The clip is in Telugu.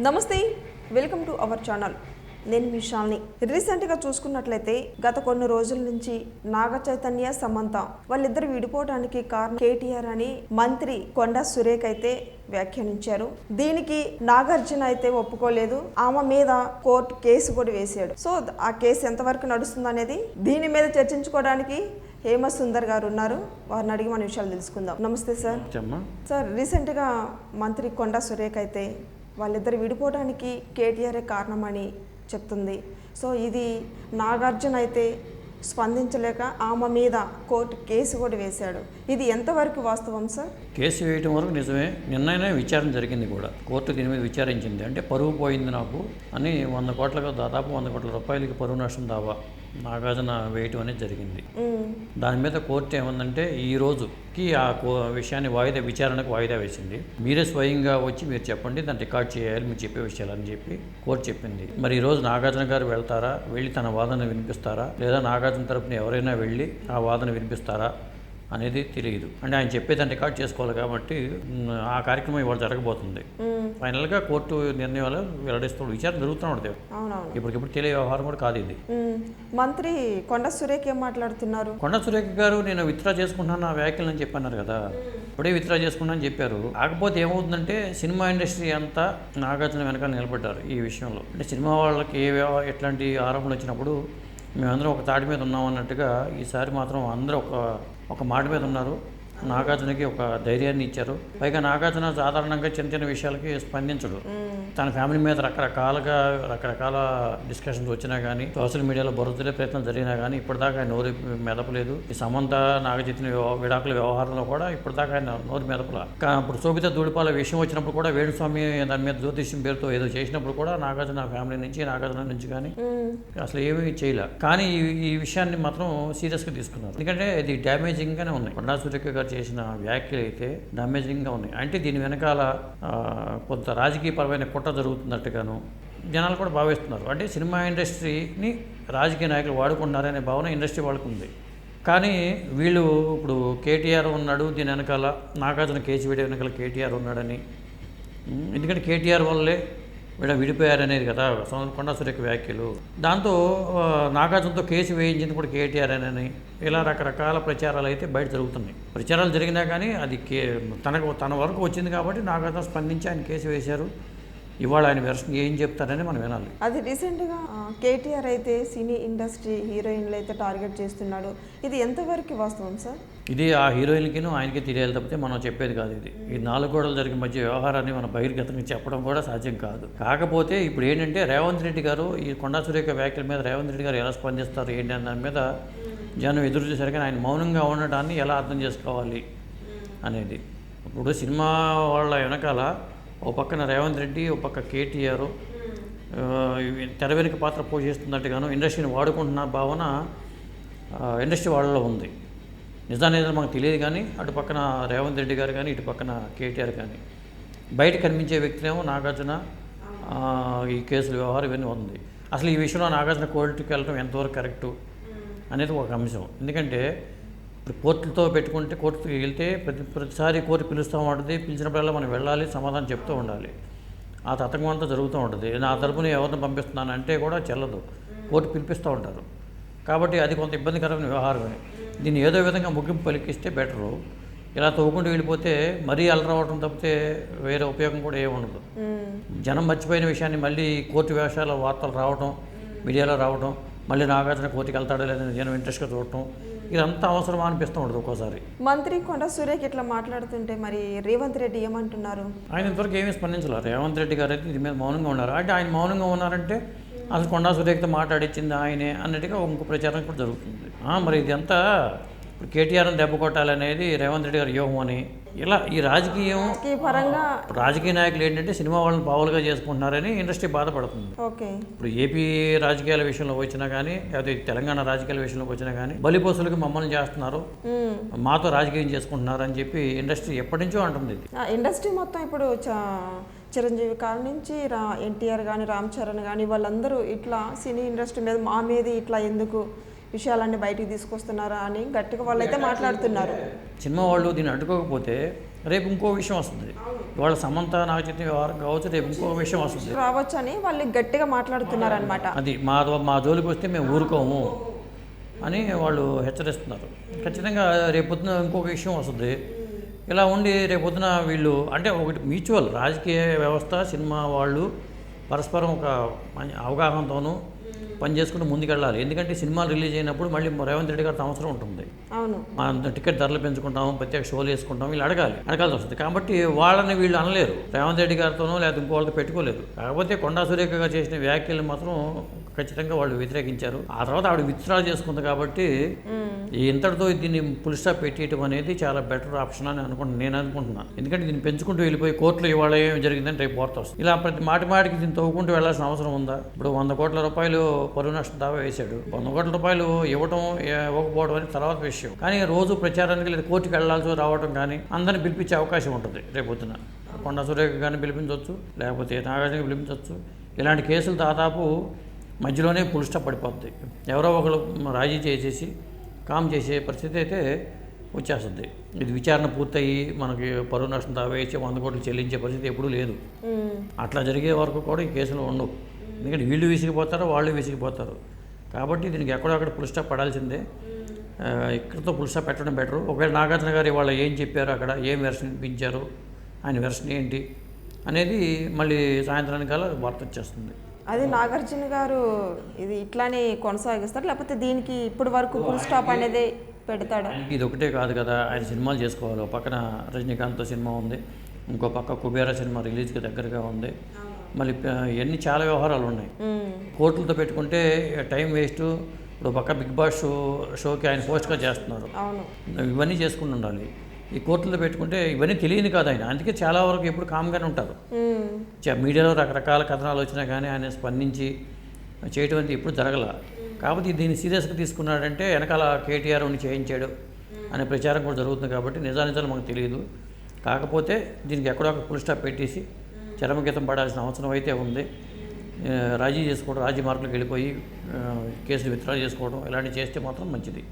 నమస్తే వెల్కమ్ టు అవర్ ఛానల్. నేను విశాల్ని రీసెంట్గా చూసుకున్నట్లయితే గత కొన్ని రోజుల నుంచి నాగ చైతన్య సమంత వాళ్ళిద్దరు విడిపోవడానికి కారణం కేటీఆర్ అని మంత్రి కొండా సురేఖ్ అయితే వ్యాఖ్యానించారు. దీనికి నాగార్జున అయితే ఒప్పుకోలేదు. ఆమె మీద కోర్టు కేసు కూడా వేశాడు. సో ఆ కేసు ఎంతవరకు నడుస్తుంది అనేది దీని మీద చర్చించుకోవడానికి హేమ సుందర్ గారు ఉన్నారు. వారిని అడిగి మన విషయాలు తెలుసుకుందాం. నమస్తే సార్. సార్ రీసెంట్గా మంత్రి కొండా సురేఖ అయితే వాళ్ళిద్దరు విడిపోవడానికి కేటీఆరే కారణమని చెప్తుంది. సో ఇది నాగార్జున అయితే స్పందించలేక ఆమె మీద కోర్టు కేసు కూడా వేశాడు. ఇది ఎంతవరకు వాస్తవం సార్? కేసు వేయటం వరకు నిజమే. నిన్ననే విచారణ జరిగింది కూడా. కోర్టు దీని మీద విచారించింది. అంటే పరువు పోయింది నాకు అని వంద కోట్లకు దాదాపు వంద కోట్ల రూపాయలకి పరువు నష్టం దావా. నాగార్జున వేయటం అనేది జరిగింది. దాని మీద కోర్టు ఏమందంటే ఈ రోజుకి ఆ కో- విషయాన్ని వాయిదా విచారణకు వాయిదా వేసింది. మీరే స్వయంగా వచ్చి మీరు చెప్పండి దాన్ని రికార్డ్ చేయాలి మీరు చెప్పే విషయాలు అని చెప్పి కోర్టు చెప్పింది. మరి ఈ రోజు నాగార్జున గారు వెళ్తారా? వెళ్ళి తన వాదన వినిపిస్తారా? లేదా నాగార్జున తరపున ఎవరైనా వెళ్ళి ఆ వాదన వినిపిస్తారా? అనేది తెలియదు. అంటే ఆయన చెప్పేదాన్ని రికార్డ్ చేసుకోవాలి కాబట్టి ఆ కార్యక్రమం ఇవాళ జరగబోతుంది. ఫైనల్గా కోర్టు నిర్ణయాలు వెల్లడిస్తూ విచారణ జరుగుతూ ఉంటుంది అవునవును. ఇప్పటికిప్పుడు తెలియ వ్యవహారం కూడా కాదు ఇది. మంత్రి కొండ సురేఖ ఏం మాట్లాడుతున్నారు? కొండ సురేఖ గారు నేను విత్డ్రా చేసుకుంటున్నాను నా వ్యాఖ్యలు అని చెప్పన్నారు కదా. ఇప్పుడే విత్డ్రా చేసుకున్నా అని చెప్పారు. కాకపోతే ఏమవుతుందంటే సినిమా ఇండస్ట్రీ అంతా నాగార్జున వెనకాల నిలబడ్డారు ఈ విషయంలో. అంటే సినిమా వాళ్ళకి ఏ ఎట్లాంటి ఆరోపణలు వచ్చినప్పుడు మేమందరం ఒక తాటి మీద ఉన్నాం అన్నట్టుగా ఈసారి మాత్రం అందరూ ఒక ఒక మాట మీద ఉన్నారు. నాగార్జునకి ఒక ధైర్యాన్ని ఇచ్చారు. పైగా నాగార్జున సాధారణంగా చిన్న చిన్న విషయాలకి స్పందించడు. తన ఫ్యామిలీ మీద రకరకాలుగా రకరకాల డిస్కషన్స్ వచ్చినా కానీ సోషల్ మీడియాలో బురదలే ప్రయత్నం జరిగినా కానీ ఇప్పటిదాకా ఆయన నోరు మెదపలేదు. ఈ సమంత నాగచైతన్య విడాకుల వ్యవహారంలో కూడా ఇప్పటిదాకా ఆయన నోరు మెదపల. ఇప్పుడు శోభిత దూడిపాల విషయం వచ్చినప్పుడు కూడా వేణుస్వామి దాని మీద జ్యోతిష్యం పేరుతో ఏదో చేసినప్పుడు కూడా నాగార్జున ఫ్యామిలీ నుంచి నాగార్జున నుంచి కానీ. అసలు ఏమీ చేయలే. కానీ ఈ- విషయాన్ని మాత్రం సీరియస్గా తీసుకున్నారు. ఎందుకంటే ఇది డ్యామేజింగ్గానే ఉన్నాయి కొండా సురేఖ గారు చేసిన వ్యాఖ్యలు అయితే డ్యామేజింగ్గా ఉన్నాయి. అంటే దీని వెనకాల కొంత రాజకీయపరమైన కుట్ర జరుగుతున్నట్టుగాను జనాలు కూడా భావిస్తున్నారు. అంటే సినిమా ఇండస్ట్రీని రాజకీయ నాయకులు వాడుకుంటున్నారనే భావన ఇండస్ట్రీ వాళ్ళకు ఉంది కానీ వీళ్ళు ఇప్పుడు కేటీఆర్ ఉన్నాడు దీని వెనకాల నాగార్జున కేసు వెనకాల కేటీఆర్ ఉన్నాడని. ఎందుకంటే కేటీఆర్ వల్లే వీడ విడిపోయారనేది కదా సోమ సురేఖ వ్యాఖ్యలు. దాంతో నాగార్జునతో కేసు వేయించింది కూడా కేటీఆర్ అని ఇలా రకరకాల ప్రచారాలు అయితే బయట జరుగుతున్నాయి. ప్రచారాలు జరిగినా కానీ అది కే తనకు తన వరకు వచ్చింది కాబట్టి నాగార్జున స్పందించి ఆయన కేసు వేశారు. ఇవాళ ఆయన వెర్షన్ ఏం చెప్తారని మనం వినాలి. అది రీసెంట్గా కేటీఆర్ అయితే సినీ ఇండస్ట్రీ హీరోయిన్లు అయితే టార్గెట్ చేస్తున్నాడు. ఇది ఎంతవరకు వాస్తవం సార్? ఇది ఆ హీరోయిన్కిను ఆయనకి తెలియాలి తప్పితే మనం చెప్పేది కాదు ఇది. ఈ నాలుగు గోడలు జరిగిన మధ్య వ్యవహారాన్ని మనం బహిర్గతంగా చెప్పడం కూడా సాధ్యం కాదు. కాకపోతే ఇప్పుడు ఏంటంటే రేవంత్ రెడ్డి గారు ఈ కొండా సూర్య వ్యాఖ్యల మీద రేవంత్ రెడ్డి గారు ఎలా స్పందిస్తారు ఏంటి అన్న దాని మీద జనం ఎదురు చూసరికి కానీ ఆయన మౌనంగా ఉండటాన్ని ఎలా అర్థం చేసుకోవాలి అనేది. ఇప్పుడు సినిమా వాళ్ళ వెనకాల ఓ పక్కన రేవంత్ రెడ్డి ఓ పక్క కేటీఆర్ తెర వెనుక పాత్ర పోషిస్తున్నట్టుగాను ఇండస్ట్రీని వాడుకుంటున్న భావన ఇండస్ట్రీ వాళ్ళలో ఉంది. నిజానికి మనకు తెలియదు కానీ అటు పక్కన రేవంత్ రెడ్డి గారు కానీ ఇటు పక్కన కేటీఆర్ కానీ. బయట కనిపించే వ్యక్తినేమో నాగార్జున ఈ కేసుల వ్యవహారం ఇవన్నీ ఉంది. అసలు ఈ విషయంలో నాగార్జున కోర్టుకి వెళ్ళడం ఎంతవరకు కరెక్టు అనేది ఒక అంశం. ఎందుకంటే ఇప్పుడు కోర్టులతో పెట్టుకుంటే కోర్టుకి వెళ్తే ప్రతి ప్రతిసారి కోర్టు పిలుస్తూ ఉంటుంది పిలిచినప్పుడల్లా మనం వెళ్ళాలి సమాధానం చెప్తూ ఉండాలి. ఆ తతంగం అంతా జరుగుతూ ఉంటుంది. నా తరపున ఎవరిని పంపిస్తున్నాను అంటే కూడా చెల్లదు. కోర్టు పిలిపిస్తూ ఉంటారు. కాబట్టి అది కొంత ఇబ్బందికరమైన వ్యవహారమే దీన్ని ఏదో విధంగా ముగింపు పలికిస్తే బెటరు. ఇలా తవ్వుకుంటూ వెళ్ళిపోతే మరీ అలరవడం తప్పితే వేరే ఉపయోగం కూడా ఏమి ఉండదు. జనం మర్చిపోయిన విషయాన్ని మళ్ళీ కోర్టు వేషాల వార్తలు రావడం మీడియాలో రావడం మళ్ళీ నాగార్జున కోర్టుకి వెళ్తాడో లేదని జనం ఇంట్రెస్ట్గా చూడటం ఇదంతా అవసరమా అనిపిస్తూ ఉండదు ఒక్కోసారి. మంత్రి కొండ సురేఖ ఇట్లా మాట్లాడుతుంటే మరి రేవంత్ రెడ్డి ఏమంటున్నారు? ఆయన ఇంతవరకు ఏమీ స్పందించలేదు. రేవంత్ రెడ్డి గారు అయితే దీని మీద మౌనంగా ఉన్నారు. అంటే ఆయన మౌనంగా ఉన్నారంటే అసలు కొండా సురేఖతో మాట్లాడించింది ఆయనే అన్నట్టుగా ఇంకో ప్రచారం కూడా జరుగుతుంది. ఆ, మరి ఇది అంతా ఇప్పుడు కేటీఆర్ని దెబ్బ కొట్టాలనేది రేవంత్ రెడ్డి గారి వ్యూహం అని ఇలా ఈ రాజకీయం పరంగా రాజకీయ నాయకులు ఏంటంటే సినిమా వాళ్ళని పావులుగా చేసుకుంటున్నారని ఇండస్ట్రీ బాధపడుతుంది. ఓకే. ఇప్పుడు ఏపీ రాజకీయాల విషయంలో వచ్చినా కానీ లేకపోతే తెలంగాణ రాజకీయాల విషయంలోకి వచ్చినా కానీ బలిపోసులకి మమ్మల్ని చేస్తున్నారు. మాతో రాజకీయం చేసుకుంటున్నారు అని చెప్పి ఇండస్ట్రీ ఎప్పటి నుంచో అంటుంది ఇండస్ట్రీ మొత్తం ఇప్పుడు చిరంజీవి కాల నుంచి రా ఎన్టీఆర్ కానీ రామ్ చరణ్ కానీ వాళ్ళందరూ ఇట్లా సినీ ఇండస్ట్రీ మీద మా మీద ఇట్లా ఎందుకు విషయాలన్నీ బయటికి తీసుకొస్తున్నారా అని గట్టిగా వాళ్ళైతే మాట్లాడుతున్నారు. సినిమా వాళ్ళు దీన్ని అడ్డుకోకపోతే రేపు ఇంకో విషయం వస్తుంది. ఇవాళ సమంత నాగ చైతన్య వ్యవహారం కావచ్చు రేపు ఇంకో విషయం వస్తుంది. రావచ్చని వాళ్ళు గట్టిగా మాట్లాడుతున్నారనమాట అది మా మా జోలికి వస్తే మేము ఊరుకోము అని వాళ్ళు హెచ్చరిస్తున్నారు. ఖచ్చితంగా రేపొద్దున ఇంకొక విషయం వస్తుంది. ఇలా ఉండి రేపొద్దున వీళ్ళు అంటే ఒకటి మ్యూచువల్ రాజకీయ వ్యవస్థ సినిమా వాళ్ళు పరస్పరం ఒక అవగాహనతోనూ పనిచేసుకుంటూ ముందుకెళ్ళాలి. ఎందుకంటే సినిమాలు రిలీజ్ అయినప్పుడు మళ్ళీ రేవంత్ రెడ్డి గారితో అవసరం ఉంటుంది. అవును. మా టికెట్ ధరలు పెంచుకుంటాం ప్రత్యేక షోలు వేసుకుంటాం వీళ్ళు అడగాలి. అడగాల్సి వస్తుంది. కాబట్టి వాళ్ళని వీళ్ళు అనలేరు. రేవంత్ రెడ్డి గారితోనో లేదా ఇంకో వాళ్ళతో పెట్టుకోలేరు కాకపోతే కొండా సురేఖ గారు చేసిన వ్యాఖ్యలు మాత్రం ఖచ్చితంగా వాళ్ళు వ్యతిరేకించారు. ఆ తర్వాత ఆవిడ విత్డ్రా చేసుకుంది కాబట్టి ఈ ఇంతటితో దీన్ని పుల్ స్టాప్ పెట్టేయటం అనేది చాలా బెటర్ ఆప్షన్ అని అనుకుంటున్నాను నేను అనుకుంటున్నాను ఎందుకంటే దీన్ని పెంచుకుంటూ వెళ్ళిపోయి కోర్టులో ఇవాళ ఏం జరిగిందని రేపు వార్త వస్తుంది. ఇలా ప్రతి మాటి మాటికి దీన్ని తవ్వుకుంటూ వెళ్ళాల్సిన అవసరం ఉందా? ఇప్పుడు వంద కోట్ల రూపాయలు పరువు నష్టం దావా వేశాడు. వంద కోట్ల రూపాయలు ఇవ్వటం ఇవ్వకపోవడం అనేది తర్వాత విషయం. కానీ రోజు ప్రచారానికి లేదా కోర్టుకి వెళ్ళాల్సి రావడం కానీ అందరిని పిలిపించే అవకాశం ఉంటుంది రేపొద్దున కొండ సురేఖ గారిని పిలిపించవచ్చు లేకపోతే నాగార్జున పిలిపించవచ్చు. ఇలాంటి కేసులు దాదాపు మధ్యలోనే పుల్ స్టాప్ పడిపోద్ది. ఎవరో ఒకరు రాజీ చేసేసి కామ్ చేసే పరిస్థితి అయితే వచ్చేస్తుంది. ఇది విచారణ పూర్తయి మనకి పరువు నష్టం దావా వేసి వంద కోట్లు చెల్లించే పరిస్థితి ఎప్పుడూ లేదు. అట్లా జరిగే వరకు కూడా ఈ కేసులు ఉండవు. ఎందుకంటే వీళ్ళు విసిగిపోతారు వాళ్ళు విసిగిపోతారు. కాబట్టి దీనికి ఎక్కడో పుల్ స్టాప్ పడాల్సిందే. ఇక్కడితో పుల్ స్టాప్ పెట్టడం బెటర్. ఒకవేళ నాగార్జున గారు ఇవాళ ఏం చెప్పారు అక్కడ ఏం వెర్షన్ వినిపించారు ఆయన వెర్షన్ ఏంటి అనేది మళ్ళీ సాయంత్రానికల్లా వార్త వచ్చేస్తుంది. అది నాగార్జున గారు ఇది ఇట్లానే కొనసాగిస్తారు లేకపోతే దీనికి ఇప్పటి వరకు ఫుల్ స్టాప్ అనేది పెడతాడా? ఇది ఒకటే కాదు కదా ఆయన సినిమాలు చేసుకోవాలి. పక్కన రజనీకాంత్ సినిమా ఉంది ఇంకో పక్క కుబేరా సినిమా రిలీజ్కి దగ్గరగా ఉంది. మళ్ళీ ఇవన్నీ చాలా వ్యవహారాలు ఉన్నాయి. కోర్టులతో పెట్టుకుంటే టైం వేస్ట్ ఇప్పుడు పక్క బిగ్ బాస్ షో షోకి ఆయన పోస్ట్గా చేస్తున్నారు. అవును. ఇవన్నీ చేసుకుని ఉండాలి. ఈ కోర్టులో పెట్టుకుంటే ఇవన్నీ తెలియదు కాదు ఆయన. అందుకే చాలా వరకు ఎప్పుడు కామ్గానే ఉంటారు. మీడియాలో రకరకాల కథనాలు వచ్చినా కానీ ఆయన స్పందించి చేయటం అనేది ఎప్పుడు జరగల. కాబట్టి దీన్ని సీరియస్గా తీసుకున్నాడంటే వెనకాల కేటీఆర్ ఉండి చేయించాడు అనే ప్రచారం కూడా జరుగుతుంది కాబట్టి నిజానిజాలు మనకు తెలియదు. కాకపోతే దీనికి ఎక్కడో ఒక ఫుల్ స్టాప్ పెట్టేసి చరమగీతం పడాల్సిన అవసరం అయితే ఉంది. రాజీ చేసుకోవడం రాజీ మార్కులకు వెళ్ళిపోయి కేసులు విత్డ్రా చేసుకోవడం ఇలాంటివి చేస్తే మాత్రం మంచిది.